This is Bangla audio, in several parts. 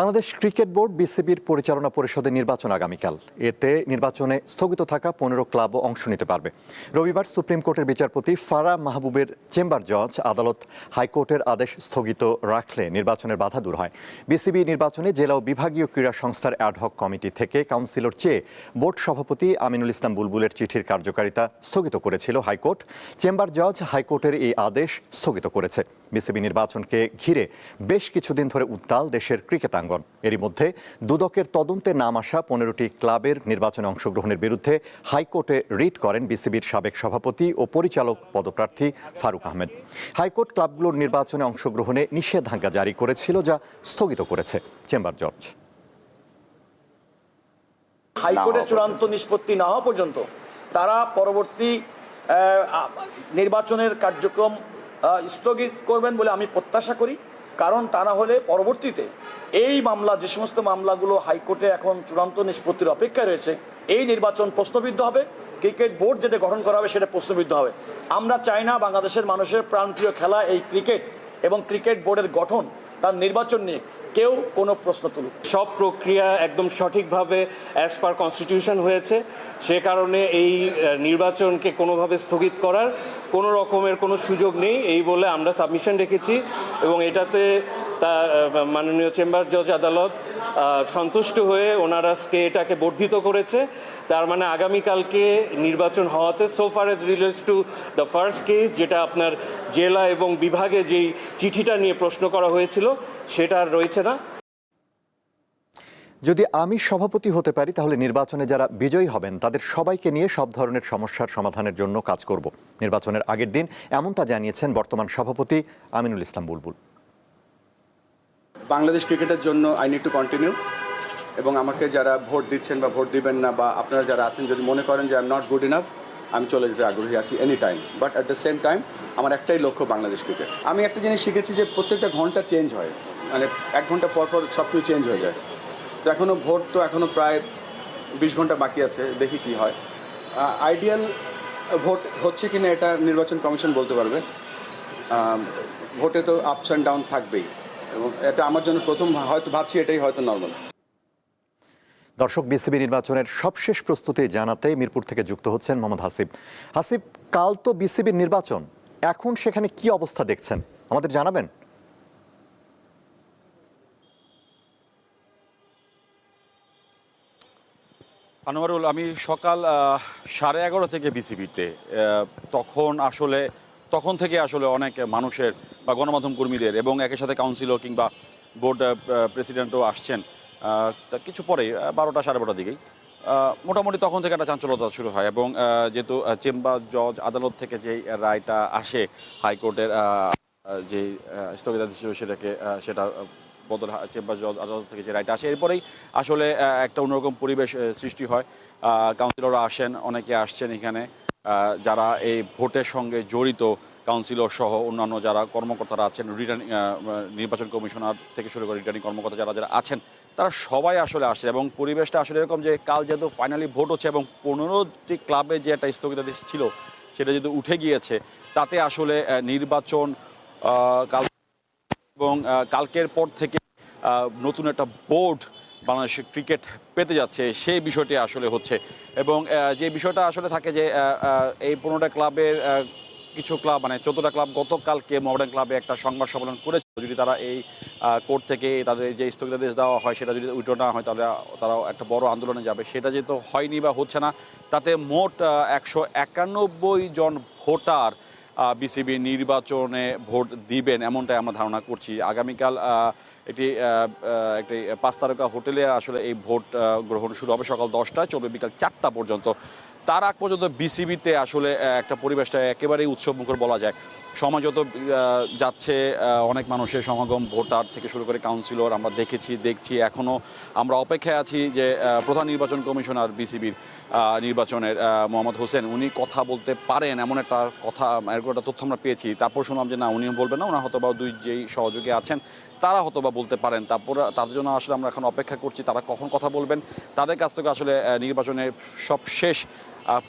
বাংলাদেশ ক্রিকেট বোর্ড বিসিবির পরিচালনা পরিষদের নির্বাচন আগামীকাল। এতে নির্বাচনে স্থগিত থাকা পনেরো ক্লাবও অংশ নিতে পারবে। রবিবার সুপ্রিম কোর্টের বিচারপতি ফারা মাহবুবের চেম্বার জজ আদালত হাইকোর্টের আদেশ স্থগিত রাখলে নির্বাচনের বাধা দূর হয়। বিসিবি নির্বাচনে জেলা ও বিভাগীয় ক্রীড়া সংস্থার অ্যাডহক কমিটি থেকে কাউন্সিলর চেয়ে বোর্ড সভাপতি আমিনুল ইসলাম বুলবুলের চিঠির কার্যকারিতা স্থগিত করেছিল হাইকোর্ট। চেম্বার জজ হাইকোর্টের এই আদেশ স্থগিত করেছে। বিসিবি নির্বাচনকে ঘিরে বেশ কিছুদিন ধরে উত্তাল দেশের ক্রিকেটাঙ্গন এরই মধ্যে দুদকের তদন্তে নাম আসা পনেরোটি ক্লাবের নির্বাচনে অংশগ্রহণের বিরুদ্ধে হাইকোর্টে রিট করেন বিসিবির সাবেক সভাপতি ও পরিচালক পদপ্রার্থী ফারুক আহমেদ। হাইকোর্ট ক্লাবগুলোর নির্বাচনে অংশগ্রহণে নিষেধাজ্ঞা জারি করেছিল যা স্থগিত করেছে চেম্বার জজ। হাইকোর্টের চূড়ান্ত নিষ্পত্তি না হওয়া পর্যন্ত তারা পরবর্তী নির্বাচনের কার্যক্রম স্থগিত করবেন বলে আমি প্রত্যাশা করি। কারণ তা না হলে পরবর্তীতে এই মামলা, যে সমস্ত মামলাগুলো হাইকোর্টে এখন চূড়ান্ত নিষ্পত্তির অপেক্ষায় রয়েছে, এই নির্বাচন প্রশ্নবিদ্ধ হবে। ক্রিকেট বোর্ড যেটা গঠন করা হবে সেটা প্রশ্নবিদ্ধ হবে। আমরা চাই না বাংলাদেশের মানুষের প্রাণপ্রিয় খেলা এই ক্রিকেট এবং ক্রিকেট বোর্ডের গঠন, তার নির্বাচন নিয়ে। কেউ কোনো প্রশ্ন তুলুক। সব প্রক্রিয়া একদম সঠিকভাবে অ্যাজ পার কনস্টিটিউশন হয়েছে। সে কারণে এই নির্বাচনকে কোনোভাবে স্থগিত করার কোনো রকমের কোনো সুযোগ নেই। এই বলে আমরা সাবমিশন রেখেছি এবং এটাতে তা মাননীয় চেম্বার জজ আদালত সন্তুষ্ট হয়ে ওনারা স্টেটাকে বর্ধিত করেছে। তার মানে আগামীকালকে নির্বাচন হওয়াতে so far as relates to the first case যেটা আপনার জেলা এবং বিভাগে যেই চিঠিটা নিয়ে প্রশ্ন করা হয়েছিল, সেটা আর রয়েছে না। যদি আমি সভাপতি হতে পারি, তাহলে নির্বাচনে যারা বিজয়ী হবেন, তাদের সবাইকে নিয়ে সব ধরনের সমস্যার সমাধানের জন্য কাজ করব। নির্বাচনের আগের দিন এমনটা জানিয়েছেন বর্তমান সভাপতি আমিনুল ইসলাম বুলবুল। বাংলাদেশ ক্রিকেটের জন্য আই নিড টু কন্টিনিউ এবং আমাকে যারা ভোট দিচ্ছেন বা ভোট দিবেন না বা আপনারা যারা আছেন, যদি মনে করেন যে I am not good enough আমি চলে যেতে আগ্রহী আছি any time but at the same time আমার একটাই লক্ষ্য বাংলাদেশ ক্রিকেট। আমি একটা জিনিস শিখেছি যে প্রত্যেকটা ঘণ্টা চেঞ্জ হয়। মানে এক ঘণ্টা পর পর সব কিছু চেঞ্জ হয়ে যায়। তো এখনও ভোট তো এখনও প্রায় বিশ ঘণ্টা বাকি আছে, দেখি কি হয়। আইডিয়াল ভোট হচ্ছে কি না এটা নির্বাচন কমিশন বলতে পারবে। ভোটে তো আপস অ্যান্ড ডাউন থাকবেই। এবং এটা আমার জন্য প্রথম হয়তো ভাবছি এটাই হয়তো নর্মাল দর্শক বিসিবি নির্বাচনের সবশেষ প্রস্তুতি জানাতে মিরপুর থেকে যুক্ত হচ্ছেন মোহাম্মদ হাসিব। হাসিব কাল তো বিসিবির নির্বাচন। এখন সেখানে কি অবস্থা দেখছেন? আমাদের জানাবেন? আনোয়ারুল আমি সকাল আহ, সাড়ে এগারো থেকে বিসিবিতে তখন আসলে তখন থেকে আসলে অনেক মানুষের বা গণমাধ্যম কর্মীদের এবং একের সাথে কাউন্সিলর কিংবা বোর্ড প্রেসিডেন্টও আসছেন কিছু পরে বারোটা, সাড়ে বারোটার দিকেই। মোটামুটি তখন থেকে একটা চাঞ্চল্যতা শুরু হয় এবং যেহেতু চেম্বার জজ আদালত থেকে যে রায়টা আসে হাইকোর্টের যে স্থগিতাদেশ ছিল সেটাকে সেটা, বদল চেম্বার জজ আদালত থেকে যে রায়টা আসে, এরপরেই আসলে একটা অন্যরকম পরিবেশ সৃষ্টি হয়। কাউন্সিলররা আসেন, অনেকে আসছেন এখানে। যারা এই ভোটের সঙ্গে জড়িত কাউন্সিলর সহ অন্যান্য যারা কর্মকর্তারা আছেন রিটার্নিং নির্বাচন কমিশনার থেকে শুরু করে রিটার্নিং কর্মকর্তা যারা যারা আছেন, তারা সবাই আসলে আসছে এবং পরিবেশটা আসলে এরকম যে কাল যেহেতু ফাইনালি ভোট হচ্ছে এবং পনেরোটি ক্লাবে যে একটা স্থগিতাদেশ ছিল, সেটা যেহেতু উঠে গিয়েছে, তাতে আসলে নির্বাচন কাল এবং কালকের পর থেকে নতুন একটা বোর্ড বাংলাদেশ ক্রিকেট পেতে যাচ্ছে, সেই বিষয়টি আসলে হচ্ছে। এবং যে বিষয়টা আসলে থাকে যে এই পনেরোটা ক্লাবের কিছু ক্লাব মানে চোদ্দটা ক্লাব গতকালকে মডার্ন ক্লাবে একটা সংবাদ সম্মেলন করেছিল। যদি তারা এই কোর্ট থেকে তাদের যে স্থগিতাদেশ দেওয়া হয়, সেটা যদি উইড্রো না হয়, তাহলে তারা একটা বড় আন্দোলনে যাবে। সেটা যেহেতু হয়নি বা হচ্ছে না, তাতে মোট একশো একানব্বই জন ভোটার বিসিবি নির্বাচনে ভোট দিবেন এমনটাই আমরা ধারণা করছি। আগামীকাল এটি একটি পাঁচ তারকা হোটেলে আসলে এই ভোট গ্রহণ শুরু হবে সকাল দশটায়। চলবে বিকাল চারটা পর্যন্ত। তার আগ পর্যন্ত বিসিবিতে আসলে একটা পরিবেশটা একেবারেই উৎসব মুখর বলা যায়। সময় যত যাচ্ছে অনেক মানুষের সমাগম, ভোটার থেকে শুরু করে কাউন্সিলর আমরা দেখেছি, দেখছি। এখনও আমরা অপেক্ষায় আছি যে প্রধান নির্বাচন কমিশনার বিসিবির নির্বাচনের মোহাম্মদ হোসেন, উনি কথা বলতে পারেন এমন একটা কথা, এরকম একটা তথ্য আমরা পেয়েছি। তারপর শুনলাম যে না উনিও বলবেন না, ওনার হয়তো বা দুই যেই সহযোগী আছেন, তারা হয়তো বা বলতে পারেন। তারপর, তাদের জন্য আসলে আমরা এখন অপেক্ষা করছি, তারা কখন কথা বলবেন। তাদের কাছ থেকে আসলে নির্বাচনের সব শেষ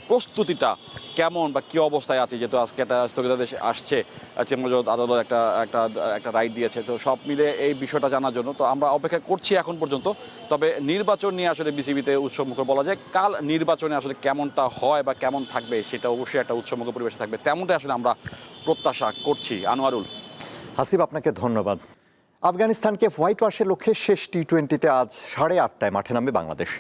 প্রস্তুতিটা কেমন বা কি অবস্থায় আছে? যেহেতু আজকে একটা স্থগিতাদেশ আসছে চেম্বরজত আদালত একটা একটা একটা রাইট দিয়েছে। তো সব মিলে এই বিষয়টা জানার জন্য তো আমরা অপেক্ষা করছি এখন পর্যন্ত। তবে নির্বাচন নিয়ে আসলে বিসিবিতে উৎসবমুখর বলা যায়। কাল নির্বাচনে আসলে কেমনটা হয় বা কেমন থাকবে সেটা অবশ্যই একটা উৎসবমুখর পরিবেশে থাকবে। তেমনটাই আসলে আমরা প্রত্যাশা করছি। আনোয়ারুল। হাসিব, আপনাকে ধন্যবাদ। আফগানিস্তানকে হোয়াইট ওয়াশের লক্ষ্যে শেষ টি টোয়েন্টিতে আজ সাড়ে আটটায় মাঠে নামবে বাংলাদেশ।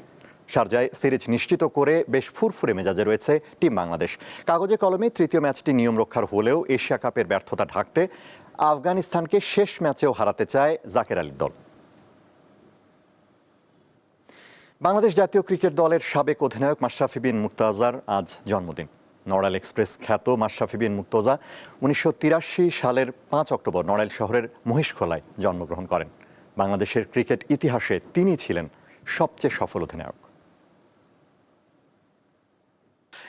শারজায় সিরিজ নিশ্চিত করে বেশ ফুরফুরে মেজাজে রয়েছে টিম বাংলাদেশ। কাগজে কলমে তৃতীয় ম্যাচটি নিয়ম রক্ষার হলেও এশিয়া কাপের ব্যর্থতা ঢাকতে আফগানিস্তানকে শেষ ম্যাচেও হারাতে চায় জাকের আলীর দল। বাংলাদেশ জাতীয় ক্রিকেট দলের সাবেক অধিনায়ক মাশরাফি বিন মুক্তাজার আজ জন্মদিন। নড়াইল এক্সপ্রেস খ্যাত মাশরাফি বিন মুক্তজা উনিশশো সালের পাঁচ অক্টোবর নড়াইল শহরের মহিষখোলায় জন্মগ্রহণ করেন। বাংলাদেশের ক্রিকেট ইতিহাসে তিনি ছিলেন সবচেয়ে সফল অধিনায়ক।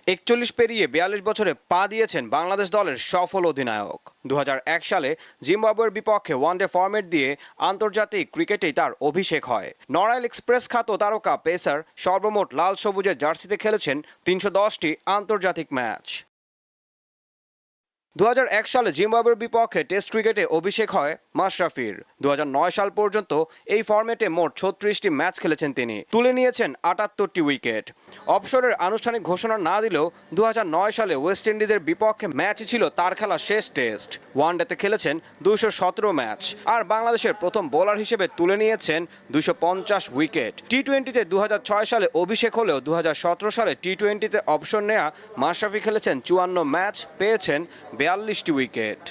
একচল্লিশ পেরিয়ে বিয়াল্লিশ বছরে পা দিয়েছেন বাংলাদেশ দলের সফল অধিনায়ক। দু হাজার এক সালে জিম্বাবুয়ের বিপক্ষে ওয়ানডে ফর্মেট দিয়ে আন্তর্জাতিক ক্রিকেটেই তার অভিষেক হয়। নরাইল এক্সপ্রেস খ্যাত তারকা পেসার সর্বমোট লাল সবুজের জার্সিতে খেলেছেন তিনশো দশটি আন্তর্জাতিক ম্যাচ। দু হাজার এক সালে জিম্বাবুয়ের বিপক্ষে টেস্ট ক্রিকেটে অভিষেক হয় মাশরাফির দু হাজার নয় সাল পর্যন্ত এই ফরম্যাটে মোট ছত্রিশটি ম্যাচ খেলেছেন তিনি। তুলে নিয়েছেন আটাত্তরটি উইকেট। অবসরের আনুষ্ঠানিক ঘোষণা না দিলেও দুহাজার নয় সালে ওয়েস্ট ইন্ডিজের বিপক্ষে ম্যাচ ছিল তার খেলা শেষ টেস্ট। ওয়ানডেতে খেলেছেন সতেরো ম্যাচ। আর বাংলাদেশের প্রথম বোলার হিসেবে তুলে নিয়েছেন পঞ্চাশ উইকেট। টি টোয়েন্টিতে দু হাজার ছয় সালে অভিষেক হলেও দু হাজার সতেরো সালে টি টোয়েন্টিতে অবসর নেয়া মাশরাফি খেলেছেন চুয়ান্ন ম্যাচ, পেয়েছেন বিয়াল্লিশটি উইকেট।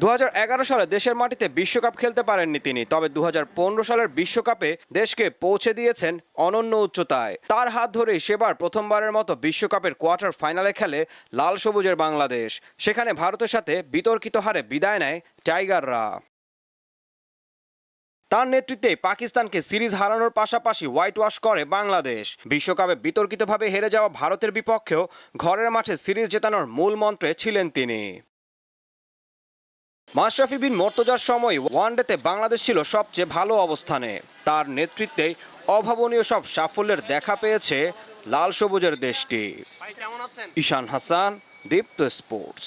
দুহাজার এগারো সালে দেশের মাটিতে বিশ্বকাপ খেলতে পারেননি তিনি, তবে দু হাজার পনেরো সালের বিশ্বকাপে দেশকে পৌঁছে দিয়েছেন অনন্য উচ্চতায়। তার হাত ধরেই সেবার প্রথমবারের মতো বিশ্বকাপের কোয়ার্টার ফাইনালে খেলে লাল সবুজের বাংলাদেশ। সেখানে ভারতের সাথে বিতর্কিত হারে বিদায় নেয় টাইগাররা। তার নেতৃত্বে পাকিস্তানকে সিরিজ হারানোর পাশাপাশি হোয়াইট ওয়াশ করে বাংলাদেশ। বিশ্বকাপে বিতর্কিতভাবে হেরে যাওয়া ভারতের বিপক্ষেও ঘরের মাঠে সিরিজ জেতানোর মূল মন্ত্রে ছিলেন তিনি। মাশরাফি বিন মর্তজার সময় ওয়ানডেতে বাংলাদেশ ছিল সবচেয়ে ভালো অবস্থানে। তার নেতৃত্বে অভাবনীয় সব সাফল্যের দেখা পেয়েছে লাল সবুজের দেশটি। ঈশান হাসান দীপ্ত স্পোর্টস।